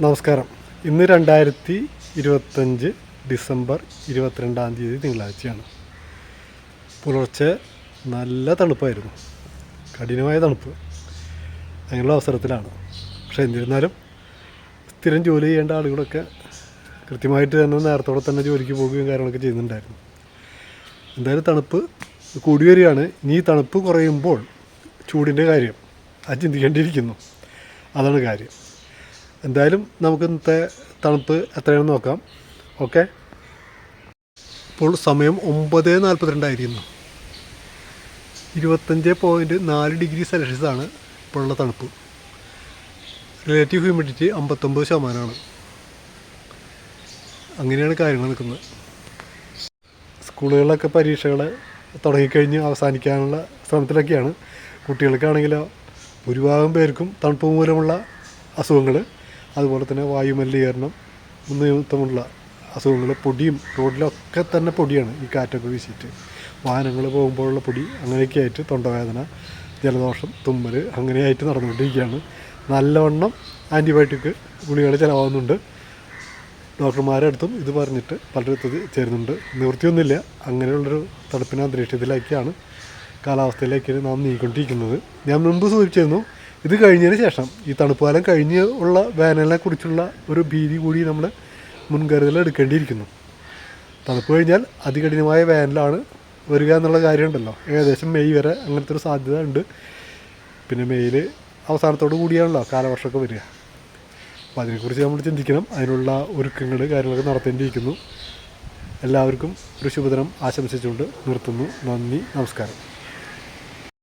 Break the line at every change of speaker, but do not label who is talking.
നമസ്കാരം. ഇന്ന് രണ്ടായിരത്തി ഇരുപത്തഞ്ച് ഡിസംബർ ഇരുപത്തിരണ്ടാം തീയതി തിങ്കളാഴ്ചയാണ്. പുലർച്ചെ നല്ല തണുപ്പായിരുന്നു. കഠിനമായ തണുപ്പ് അങ്ങനെയുള്ള അവസരത്തിലാണ്. പക്ഷേ എന്നിരുന്നാലും സ്ഥിരം ജോലി ചെയ്യേണ്ട ആളുകളൊക്കെ കൃത്യമായിട്ട് തന്നെ നേരത്തോടെ തന്നെ ജോലിക്ക് പോവുകയും കാര്യങ്ങളൊക്കെ ചെയ്യുന്നുണ്ടായിരുന്നു. എന്തായാലും തണുപ്പ് കൂടി വരികയാണ് ഇനി തണുപ്പ് കുറയുമ്പോൾ ചൂടിന്റെ കാര്യം അത് ചിന്തിക്കേണ്ടിയിരിക്കുന്നു. അതാണ് കാര്യം. എന്തായാലും നമുക്ക് ഇന്നത്തെ തണുപ്പ് എത്രയാണെന്ന് നോക്കാം. ഓക്കെ? ഇപ്പോൾ സമയം ഒമ്പത് നാൽപ്പത്തിരണ്ടായിരിക്കുന്നു ഇരുപത്തഞ്ച് പോയിന്റ് നാല് ഡിഗ്രി സെൽഷ്യസ് ആണ് ഇപ്പോഴുള്ള തണുപ്പ്. റിലേറ്റീവ് ഹ്യൂമിഡിറ്റി അമ്പത്തൊമ്പത് ശതമാനമാണ്. അങ്ങനെയാണ് കാര്യങ്ങൾ നിൽക്കുന്നത് സ്കൂളുകളിലൊക്കെ പരീക്ഷകൾ തുടങ്ങിക്കഴിഞ്ഞ് അവസാനിക്കാനുള്ള ശ്രമത്തിലൊക്കെയാണ്. കുട്ടികൾക്കാണെങ്കിലോ ഭൂരിഭാഗം പേർക്കും തണുപ്പ് മൂലമുള്ള അസുഖങ്ങൾ. അതുപോലെ തന്നെ വായുമലിനീകരണം നിമിത്തമുള്ള അസുഖങ്ങൾ പൊടിയും റോഡിലൊക്കെ തന്നെ പൊടിയാണ് ഈ കാറ്റൊക്കെ വീശിയിട്ട്. വാഹനങ്ങൾ പോകുമ്പോഴുള്ള പൊടി അങ്ങനെയൊക്കെ ആയിട്ട് തൊണ്ടവേദന ജലദോഷം തുമ്മൽ അങ്ങനെയായിട്ട് നടന്നുകൊണ്ടിരിക്കുകയാണ്. നല്ലവണ്ണം ആന്റിബയോട്ടിക് ഗുളികൾ ചിലവാകുന്നുണ്ട്. ഡോക്ടർമാരുടെ അടുത്തും ഇത് പറഞ്ഞിട്ട് പലയിടത്തും ചേരുന്നുണ്ട്. നിവൃത്തിയൊന്നുമില്ല. അങ്ങനെയുള്ളൊരു തണുപ്പിന് അന്തരീക്ഷത്തിലേക്കാണ് കാലാവസ്ഥയിലേക്ക് നാം നീങ്ങിക്കൊണ്ടിരിക്കുന്നത്. ഞാൻ മുമ്പ് സൂചിപ്പിച്ചിരുന്നു ഇത് കഴിഞ്ഞതിന് ശേഷം ഈ തണുപ്പ് കാലം കഴിഞ്ഞ് ഉള്ള വേനലിനെ കുറിച്ചുള്ള ഒരു ഭീതി കൂടി നമ്മൾ മുൻകരുതൽ എടുക്കേണ്ടിയിരിക്കുന്നു. തണുപ്പ് കഴിഞ്ഞാൽ അതികഠിനമായ വേനലാണ് വരിക എന്നുള്ള കാര്യമുണ്ടല്ലോ. ഏകദേശം മെയ് വരെ അങ്ങനത്തെ ഒരു സാധ്യത ഉണ്ട്. പിന്നെ മെയ്യിൽ അവസാനത്തോടു കൂടിയാണല്ലോ കാലവർഷമൊക്കെ വരിക. അപ്പോൾ അതിനെക്കുറിച്ച് നമ്മൾ ചിന്തിക്കണം. അതിനുള്ള ഒരുക്കങ്ങൾ കാര്യങ്ങളൊക്കെ നടത്തേണ്ടിയിരിക്കുന്നു. എല്ലാവർക്കും ഒരു ശുഭദിനം ആശംസിച്ചുകൊണ്ട് നിർത്തുന്നു. നന്ദി നമസ്കാരം.